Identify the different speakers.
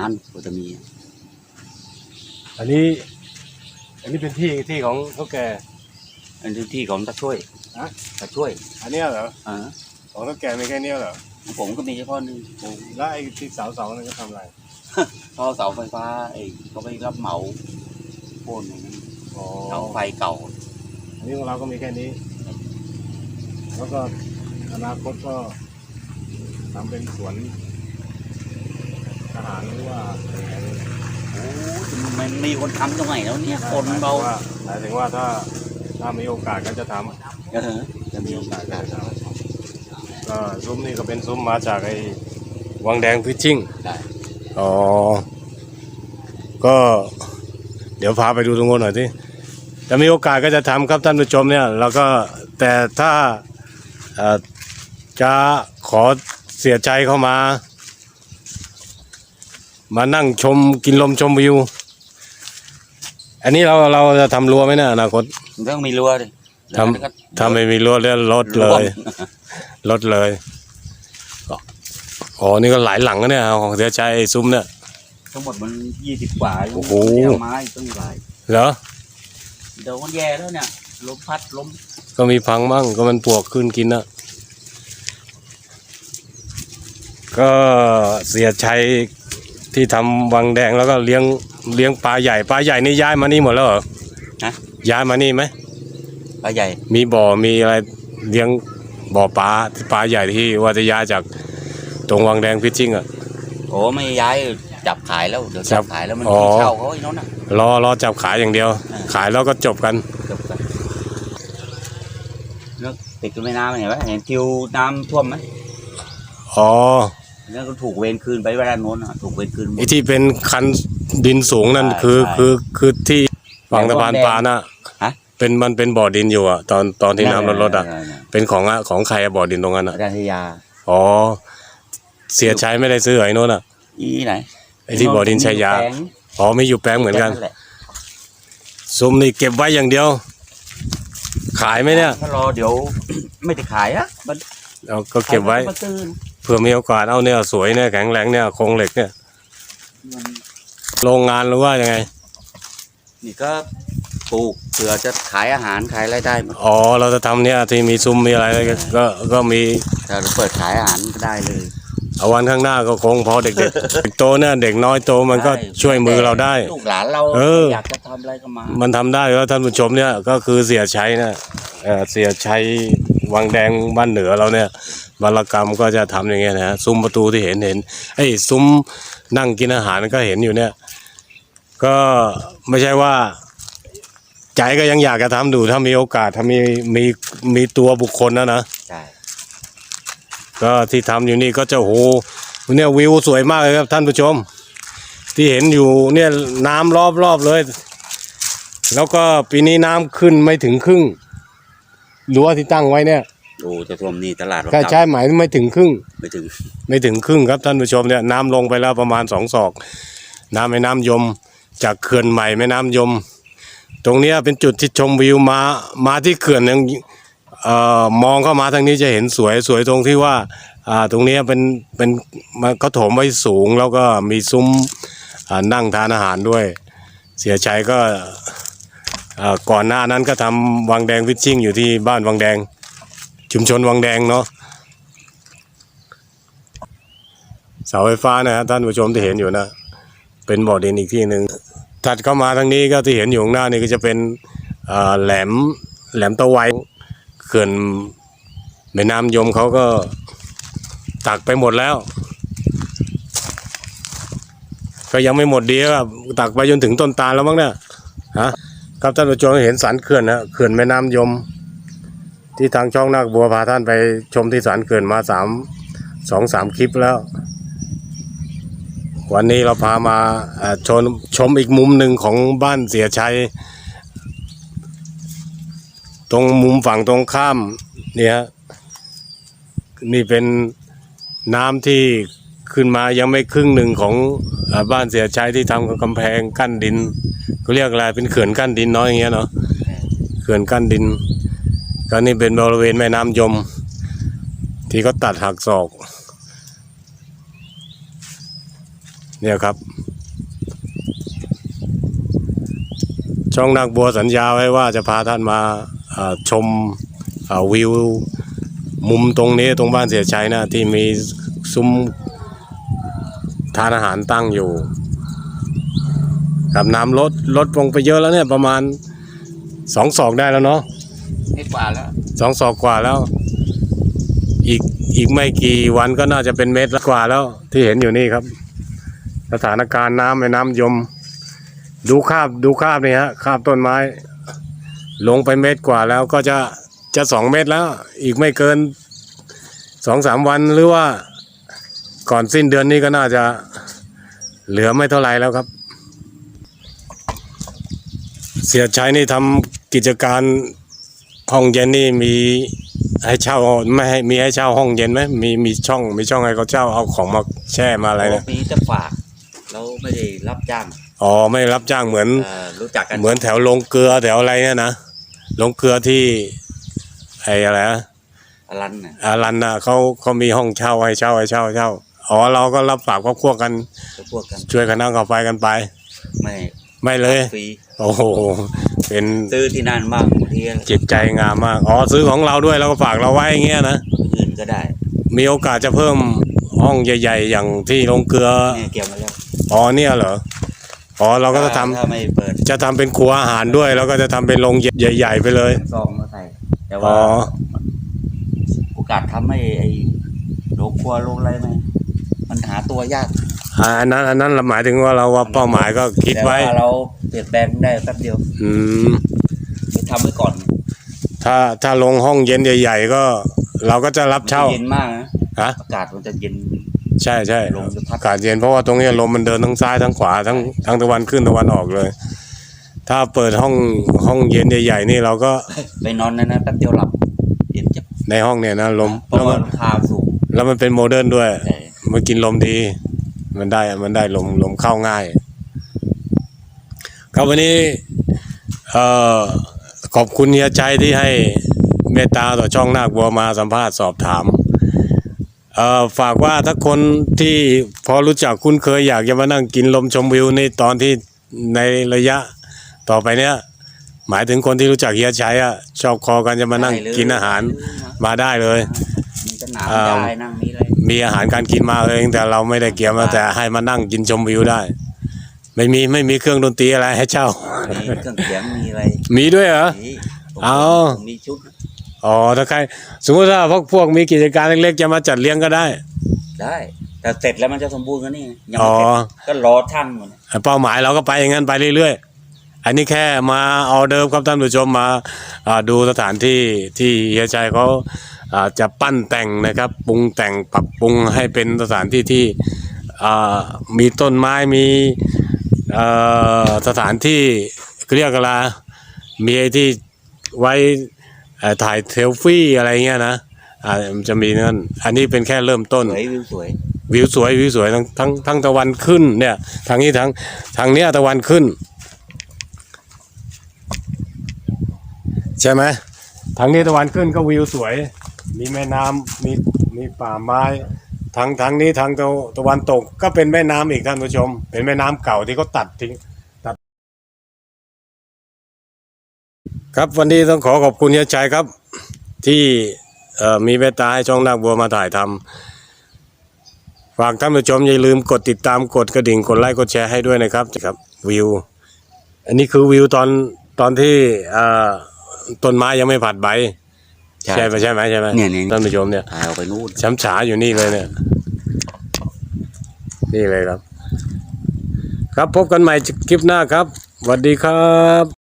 Speaker 1: านกว่าจะมี
Speaker 2: อันนี้ อันนี้เป็นที่ที่ของเท่าแก่
Speaker 1: อันนี้ที่ของตาช่วย
Speaker 2: ฮะ
Speaker 1: ตาช่วย
Speaker 2: อันเนี้ยเหรอ
Speaker 1: อ่า
Speaker 2: ของเท่าแก่มีแค่เนี้ยเหรอ
Speaker 1: ของผมก็มีเฉพาะหนึงผม
Speaker 2: แล้วไอ้ที่เสาเสาๆนั่นก็ทำอะไร
Speaker 1: ท่อเสาไฟฟ้าไอ้เขาไปรับเหมาโค่นอย่างนั้น
Speaker 2: อ๋อ
Speaker 1: เสาไฟเก่า
Speaker 2: อันนี้ของเราก็มีแค่นี้ แล้วก็อนาคตก็ทำเป็นสวน ทหารหรือว่าอะไรอย่างเงี้ย
Speaker 1: โอ้มันมีคนทำตรงไหนแล้วเนี่ยคนเบา
Speaker 2: หมายถึงว่าถ้าถ้ามีโอกาสก็จะทำ
Speaker 1: เออจะมีโอกาส
Speaker 2: ก็จะทำก็ซุ้มนี่ก็เป็นซุ้มมาจากไอ้วังแดงพิชชิ่ง
Speaker 1: ได้
Speaker 2: อ๋อ ก็เดี๋ยวพาไปดูตรงโน้นหน่อยที่จะมีโอกาสก็จะทำครับท่านผู้ชมเนี่ยแล้วก็แต่ถ้าเอ่อจะขอเสียใจเข้ามา มานั่งชมกินลมชมวิว อันนี้เราเราจะทำรั้วไหมเนะอนาคต
Speaker 1: มันต้องมีรั้วดิ
Speaker 2: ทำถ้าไม่มีรั้วแล้วลดเลยลดเลยก็อ๋อนี่ก็หลายหลังนะเนี่ยของเสียใจไอ้ซุ้มเนี่ย
Speaker 1: ทั้งหมดมันยี่สิบกว่ายัง
Speaker 2: โอ้โห
Speaker 1: ไม่ได้เอาไม้ต้องหลาย
Speaker 2: เหรอ
Speaker 1: เดี๋ยวมันแย่แล้วเนี่ยลมพัดลม
Speaker 2: ก็มีพังบ้างก็มันปวกขึ้นกินนะก็เสียชัย ที่ทำวังแดงแล้วก็เลี้ยงเลี้ยงปลาใหญ่ปลาใหญ่นี่ย้ายมานี่หมดแล้วเหรอ
Speaker 1: นะ
Speaker 2: ย้ายมานี่ไหม
Speaker 1: ปลาใหญ่
Speaker 2: มีบ่อมีอะไรเลี้ยงบ่อปลาปลาใหญ่ที่ว่าจะย้ายจากตรงวังแดงพิชชิ่งอะ
Speaker 1: โอ้ไม่ย้ายจับขายแล้วเดี๋ยว
Speaker 2: จั
Speaker 1: จั
Speaker 2: บ
Speaker 1: บขายแล้วมัน
Speaker 2: อ๋อ
Speaker 1: มีเช่าเขาไอ้นั่นน่ะ
Speaker 2: รอรอจับขายอย่างเดียว
Speaker 1: อ่า
Speaker 2: ขายแล้วก็จบกัน
Speaker 1: จบกันแล้วติดกับแม่น้ำเห็นไหมเห็นทิวน้ำท่วมไหม
Speaker 2: อ๋อ
Speaker 1: แล้วก็ถูกเวรคืนไปเวลาโน้นอะถูกเวรคืนหม
Speaker 2: ไอ้
Speaker 1: ด
Speaker 2: ที่เป็นคันดินสูงนั่น
Speaker 1: ใช่
Speaker 2: คือ
Speaker 1: ใช่
Speaker 2: คือคือที่ฝั่งสะพาน
Speaker 1: แดง
Speaker 2: ปลาน่ะ
Speaker 1: ฮะ
Speaker 2: เป็นมันเป็นบ่อดินอยู่อะ ตอนตอนที่น้ำลดลดอะเป็นของอะของใครอะบ่อดินตรงนั้นอะ
Speaker 1: อาจารย์ทยา
Speaker 2: อ๋อ เสียชัยไม่ได้ซื้อไอ้โน้นอะ
Speaker 1: อีไหน
Speaker 2: ไอ้ที่บ่อดินชัยยา
Speaker 1: แปลง
Speaker 2: อ๋อไม่อยู่แปลงเหมือนกัน
Speaker 1: แปลงแหละ
Speaker 2: ซุ้มนี่เก็บไว้อย่างเดียว ขายไหมเนี่ย
Speaker 1: ถ้ารอเดี๋ยว ไม่ได้ขายอะมัน
Speaker 2: เราก็เก็บไว้
Speaker 1: มาตื่น
Speaker 2: เผื่อมีโอกาสเอาเนี่ยสวยเนี่ยแข็งแรงเนี่ยโครงเหล็กเนี่ย
Speaker 1: มัน
Speaker 2: โรงงานหรือว่ายังไง
Speaker 1: นี่ก็ปลูกเผื่อจะขายอาหารขายอะไรได้หมด
Speaker 2: อ๋อเราจะทำเนี่ยที่มีซุ้มมีอะไรก็ก็ก็มี
Speaker 1: ถ้าเราเปิดขายอาหารก็ได้เลย
Speaker 2: เอาวันข้างหน้าก็คงพอเด็กๆ เด็กโตเนี่ยเด็กน้อยโตมันก็
Speaker 1: ได้
Speaker 2: ช่วยมือเราได้
Speaker 1: ลูกหลานเรา
Speaker 2: เออ
Speaker 1: อ ยากจะทำอะไรก็มา
Speaker 2: มันทำได้แล้วท่านผู้ชมเนี่ยก็คือเสียชัยนะเอ่อเสียชัย วังแดงบ้านเหนือเราเนี่ยบารกรรมก็จะทำอย่างเงี้ยนะฮะซุ้มประตูที่เห็นเห็นไอ้ยซุ้มนั่งกินอาหารก็เห็นอยู่เนี่ย ก็ไม่ใช่ว่า ใจก็ยังอยากจะทำดูถ้ามีโอกาสถ้ามีมีมีตัวบุคคลนะนะ
Speaker 1: ใช่
Speaker 2: ก็ที่ทำอยู่นี่ก็จะโอ้โหเนี่ยวิวสวยมากเลยครับท่านผู้ชม ที่เห็นอยู่เนี่ยน้ำรอบรอบเลย แล้วก็ปีนี้น้ำขึ้นไม่ถึงครึ่ง รั้วที่ตั้งไว้เนี่ย
Speaker 1: โอ้จะท่วมนี่ตลาดรถ
Speaker 2: แค่ใช้ไหมไม่ถึงครึ่ง
Speaker 1: ไม่ถึง
Speaker 2: ไม่ถึงครึ่งครับท่านผู้ชมเนี่ยน้ำลงไปแล้วประมาณสองศอก น้ำแม่น้ำยม จากเขื่อนใหม่แม่น้ำยม ตรงเนี้ยเป็นจุดที่ชมวิวมามาที่เขื่อนยังเอ่อมองเข้ามาทางนี้จะเห็นสวยสวยตรงที่ว่าอ่าตรงเนี้ยเป็นเป็นมันเขาถมไว้สูงแล้วก็มีซุ้มอ่านั่งทานอาหารด้วย เสียชัยก็เอ่อ ก่อนหน้านั้นก็ทำวังแดงฟิชชิ่งอยู่ที่บ้านวังแดง ชุมชนวังแดงเนาะเสาไฟฟ้านะฮะท่านผู้ชมที่เห็นอยู่นะ เป็นบ่อดินอีกที่หนึ่งถัดเข้ามาทางนี้ก็ที่เห็นอยู่ข้างหน้านี่ก็จะเป็นแหลมแหลมตะไวเขื่อนแม่น้ำยมเขาก็ตักไปหมดแล้ว ก็ยังไม่หมดดีครับตักไปจนถึงต้นตาลแล้วมั้งเนี่ยฮะ ครับท่านผู้ชมเห็นสันเขื่อนนะเขื่อนแม่น้ำยม ที่ทางช่องนาคบัวพาท่านไปชมที่สันเขื่อนมาสามสองสามคลิปแล้ว วันนี้เราพามาชมชมอีกมุมหนึ่งของบ้านเสียชัย ตรงมุมฝั่งตรงข้ามเนี่ยฮะนี่เป็นน้ำที่ขึ้นมายังไม่ครึ่งหนึ่งของบ้านเสียชัยที่ทำกับกำแพงกั้นดิน เขาเรียกอะไรเป็นเขื่อนกั้นดินน้อยอย่างเงี้ยเนาะเขื่อนกั้นดินก็นี่เป็นบริเวณแม่น้ำยม ที่เขาตัดหักศอก เนี่ยครับ ช่องนักบัวสัญญาไว้ว่าจะพาท่านมาอ่าชมอ่าวิวมุมตรงนี้ตรงบ้านเสียชัยนะที่มีซุ้มทานอาหารตั้งอยู่ กับน้ำลดลดลงไปเยอะแล้วเนี่ยประมาณสองศอกได้แล้วเนาะ
Speaker 1: ไม่กว่าแล้ว
Speaker 2: สองศอกกว่าแล้ว อีกอีกไม่กี่วันก็น่าจะเป็นเมตรละกว่าแล้ว ที่เห็นอยู่นี่ครับ สถานการณ์น้ำในน้ำยม ดูคาบดูคาบนี่ฮะคาบต้นไม้ ลงไปเมตรกว่าแล้วก็จะจะสองเมตรแล้ว อีกไม่เกินสองสามวันหรือว่า ก่อนสิ้นเดือนนี้ก็น่าจะเหลือไม่เท่าไหร่แล้วครับ เสียชัยนี่ทำกิจการห้องเย็นนี่มีให้เช่าไม่ให้มีให้เช่าห้องเย็นไหมมีมีช่องมีช่องให้เขาเช่าเอาของมาแช่มาอะไรเนี่ย
Speaker 1: มีแต่ฝากเราไม่ได้รับจ้าง
Speaker 2: อ๋อไม่รับจ้างเหมือน
Speaker 1: เอ่อรู้จักกัน
Speaker 2: เหมือนแถวลงเกลือแถวอะไรเนี่ยนะลงเกลือที่ไอ้อะไรนะ
Speaker 1: อลันน่ะ
Speaker 2: อารันนะเขาเขามีห้องเช่าให้เช่าให้เช่าเช่าอ๋อเราก็รับฝากครอบครัวกัน
Speaker 1: ก็พวกกัน
Speaker 2: ช่วยกันนั่งกับไฟกันไป
Speaker 1: ไม่
Speaker 2: ไม่เลย
Speaker 1: ฟรี
Speaker 2: โอ้โห เป็น
Speaker 1: ซื้อที่นั่นบ้างบางที
Speaker 2: จิตใจงามมาก อ๋อซื้อของเราด้วยแล้วก็ฝากเราไว้อย่างเงี้ยนะ
Speaker 1: อื่นก็ได้
Speaker 2: มีโอกาสจะเพิ่มห้องใหญ่ ๆ อย่างที่ลงเกลือ
Speaker 1: เนี่ยเกี่ยวมาแล้ว
Speaker 2: อ๋อเนี่ยเหรอ อ๋อเราก็จะทำ
Speaker 1: ถ้าไม่เปิด
Speaker 2: จะทำเป็นครัวอาหารด้วย แล้วก็จะทำเป็นโรงใหญ่ ๆ ไปเลย
Speaker 1: ซองมาใส่ แต่
Speaker 2: อ๋
Speaker 1: ว่า
Speaker 2: อ
Speaker 1: โอกาสทำให้ไอ้โรงครัวโรงอะไรไหมมันหาตัวยาก
Speaker 2: อ่าอันนั้นอันนั้นเราหมายถึงว่าเราว่าเป้าหมายก็คิด
Speaker 1: แต่
Speaker 2: ไว้
Speaker 1: ว่าเราเปลี่ยนแปลงได้แป๊บเดียว
Speaker 2: อืม
Speaker 1: ไปทำไว้ก่อน
Speaker 2: ถ้าถ้าลงห้องเย็นใหญ่ๆก็ เราก็จะรับ
Speaker 1: มันจะ
Speaker 2: เช่า
Speaker 1: เย็นมากนะ
Speaker 2: ฮะ
Speaker 1: อากาศมันจะเย็น
Speaker 2: ใช่ใช่
Speaker 1: ลมจะพัด
Speaker 2: อากาศเย็นเพราะว่าตรงนี้ลมมันเดินทั้งซ้ายทั้งขวาทั้งทั้งตะวันขึ้นตะวันออกเลย ถ้าเปิดห้องห้องเย็นใหญ่ๆนี่เราก็
Speaker 1: ไปนอนในนั้นแป๊บเดียวหลับเย็นจับ
Speaker 2: ในห้องเนี่ยนะลม
Speaker 1: เพราะ
Speaker 2: แล้ว
Speaker 1: ว่า
Speaker 2: มัน
Speaker 1: ราคาสูง
Speaker 2: แล้วมันเป็นโมเดิร์นด้วย
Speaker 1: แต่
Speaker 2: มันกินลมดี มันได้มันได้ลมลมเข้าง่าย ครับวันนี้เอ่อขอบคุณเฮียใจที่ให้เมตตาต่อช่องนาคบัวมาสัมภาษณ์สอบถามเอ่อฝากว่าถ้าคนที่พอรู้จักคุ้นเคยอยากจะมานั่งกินลมชมวิวในตอนที่ในระยะต่อไปเนี้ยหมายถึงคนที่รู้จักเฮียชัยอะชอบคอกันจะมานั่ง
Speaker 1: ได้เลย
Speaker 2: กินอาหารมาได้เลย
Speaker 1: มีสนาม
Speaker 2: อ่า
Speaker 1: ได้นั่งมีอะไร
Speaker 2: มีอาหารการกินมาเลยแต่เราไม่ได้เกี่ยวมาแต่ให้มานั่งกินชมวิวได้ ไม่มีไม่มีเครื่องดนตรีอะไรให้เช่า
Speaker 1: มีเครื่องเสียงมีอะไร
Speaker 2: มีด้วยเหรอ
Speaker 1: มีผม
Speaker 2: เอา
Speaker 1: ผมมีชุด
Speaker 2: อ๋อถ้าใครสมมติถ้าพวกพวกมีกิจการเล็กๆจะมาจัดเลี้ยงก็ได้
Speaker 1: ได้ แต่เสร็จแล้วมันจะสมบูรณ์กันนี่ไงยัง
Speaker 2: อ๋อ
Speaker 1: ไม่เสร็จก็รอท่านก่อน
Speaker 2: เป้าหมายเราก็ไปอย่างนั้นไปเรื่อยๆ อันนี้แค่มาออเดิร์ฟครับท่านผู้ชมมาอ่าดูสถานที่ที่เฮียชัยเขาอ่า จะปั้นแต่งนะครับปรุงแต่งปรับปรุงให้เป็นสถานที่ที่อ่ามีต้นไม้มีเอ่อสถานที่เรียกอะไรมีไอ้ที่ไว้เอ่อถ่ายเทลฟี่อะไรเงี้ยนะอ่ามันจะมีนั่นอันนี้เป็นแค่เริ่มต้น
Speaker 1: สวยวิวสวย
Speaker 2: วิวสวยวิวสวยทั้งทั้งทั้งตะวันขึ้นเนี่ยทางนี้ทางทางเนี้ยตะวันขึ้น ใช่ไหมทางนี้ตะวันขึ้นก็วิวสวย มีแม่น้ำมีมีป่าไม้ทางทางนี้ทางตะตะวันตกก็เป็นแม่น้ำอีกท่านผู้ชม เป็นแม่น้ำเก่าที่เขาตัดทิ้งตัด ครับวันนี้ต้องขอขอบคุณเฮียชัยครับ ที่เอ่อมีเมตตาให้ช่องนักบัวมาถ่ายทำฝากท่านผู้ชมอย่าลืมกดติดตามกดกระดิ่งกดไลค์กดแชร์ให้ด้วยนะครับครับวิว อันนี้คือวิวตอนตอนที่อ่าต้นไม้ยังไม่ผัดใบ ใช่ไหมใช่ไหมใช่ไหม
Speaker 1: เนี่ยเนี่ย
Speaker 2: ท่านผู้ชมเนี่ย
Speaker 1: ถ่ายออกไปนู่น
Speaker 2: ช้ำฉาอยู่นี่เลยเนี่ย นี่เลยครับ ครับพบกันใหม่คลิปหน้าครับสวัสดีครับ